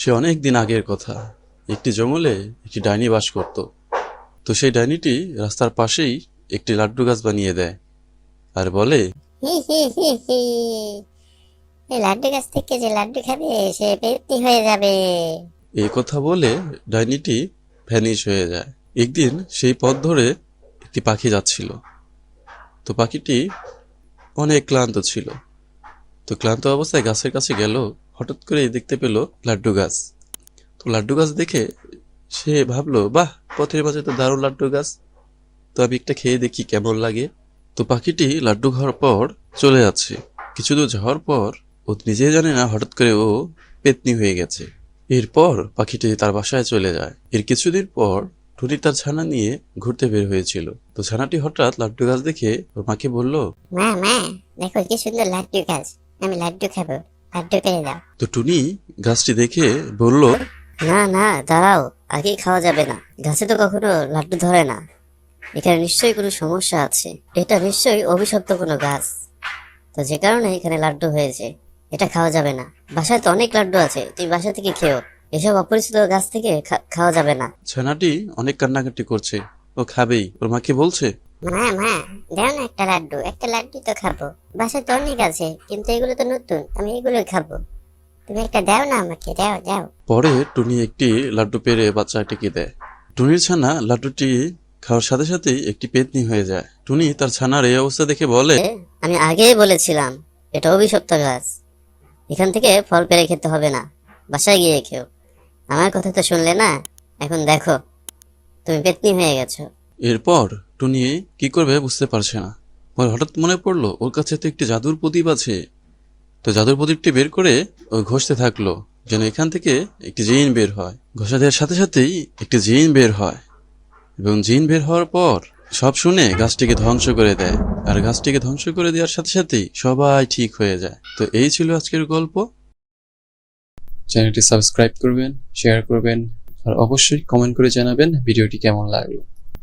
সে অনেক দিন আগের কথা। একটি জঙ্গলে একটি ডাইনি বাস করত। তো সেই ডাইনিটি রাস্তার পাশেই একটি লাড্ডু গাছ বানিয়ে দেয় আর বলে হি হি হি হি। এই লাড্ডু গাছ থেকে যে লাড্ডু খাবে সে পেটনি হয়ে যাবে। এই কথা বলে ডাইনিটি ভ্যানিশ হয়ে যায়। একদিন সেই পথ ধরে একটি পাখি যাচ্ছিল। তো পাখিটি অনেক ক্লান্ত ছিল। তো ক্লান্ত অবস্থায় গাছের কাছে গেল হঠাৎ করে দেখতে পেল লাড্ডু গাছ। তো লাড্ডু গাছ দেখে সে ভাবলো, বাহ, পথের মাঝে তো দারুণ লাড্ডু গাছ। তো আমি একটা খেয়ে দেখি কেমন লাগে। তো পাখিটি লাড্ডু খাওয়ার পর চলে যাচ্ছে। কিছু দূর যাওয়ার পর ও নিজে জানে না, হঠাৎ করে ও পেতনি হয়ে গেছে। এরপর পাখিটি তার বাসায় চলে যায়। এর কিছুদিন পর টুনি তার ছানা নিয়ে ঘুরতে বের হয়েছিল। তো ছানাটি হঠাৎ লাড্ডু গাছ দেখে ওর মাকে বলল, মা মা, দেখো কি সুন্দর লাড্ডু গাছ। আমি লাড্ডু খাব। লাড্ডু পেরে দাও। তো টুনি গাছটি দেখে বলল না না দাঁড়াও আগে খাওয়া যাবে না। গাছে তো কখনো লাড্ডু ধরে না। এখানে নিশ্চয়ই কোনো সমস্যা আছে। এটা নিশ্চয়ই অভিশপ্ত কোনো গাছ। তো যে কারণে এখানে লাড্ডু হয়েছে এটা খাওয়া যাবে না। বাসায় তো অনেক লাড্ডু আছে তুমি বাসা থেকে খেও। এসব অপরিচিত গাছ থেকে খাওয়া যাবে না। ছানাটি অনেক কান্নাকাটি করছে। ও খাবেই ওর মাকে বলছে? মা মা দাও না একটা লাড্ডু একটা লাড্ডু তো খাব। বাসায় তো অনেক আছে কিন্তু এগুলো তো নতুন আমি এগুলো খাব। তুমি একটা দাও না আমাকে দাও দাও। পরে টুনি একটি লাড্ডু পেরে বাচ্চাটিকে দেয়। টুনির ছানা লাড্ডুটি খাওয়ার সাথে সাথেই একটি পেতনি হয়ে যায়। টুনি তার ছানার এই অবস্থা দেখে বলে আমি আগেই বলেছিলাম এটা অভিশপ্ত গাছ। এখান থেকে ফল পেরে খেতে হবে না বাসায় গিয়ে খেও। আমার কথা তো শুনলে না? এখন দেখো তুমি পেতনি হয়ে গেছো। এরপর টুনি কি করবে বুঝতে পারছে না। ওর হঠাৎ মনে পড়ল, ওর কাছে তো একটি জাদুর প্রদীপ আছে। তো জাদুর প্রদীপটি বের করে ও ঘষতে থাকল, যেন এখান থেকে একটি জিন বের হয়। ঘষা দেওয়ার সাথে সাথেই একটি জিন বের হয়। এবং জিন বের হওয়ার পর সব শুনে গাছটিকে ধ্বংস করে দেয়। আর গাছটিকে ধ্বংস করে দেওয়ার সাথে সাথেই সবাই ঠিক হয়ে যায়। তো এই ছিল আজকের গল্প। চ্যানেলটি সাবস্ক্রাইব করবেন, শেয়ার করবেন, আর অবশ্যই কমেন্ট করে জানাবেন ভিডিওটি কেমন লাগল।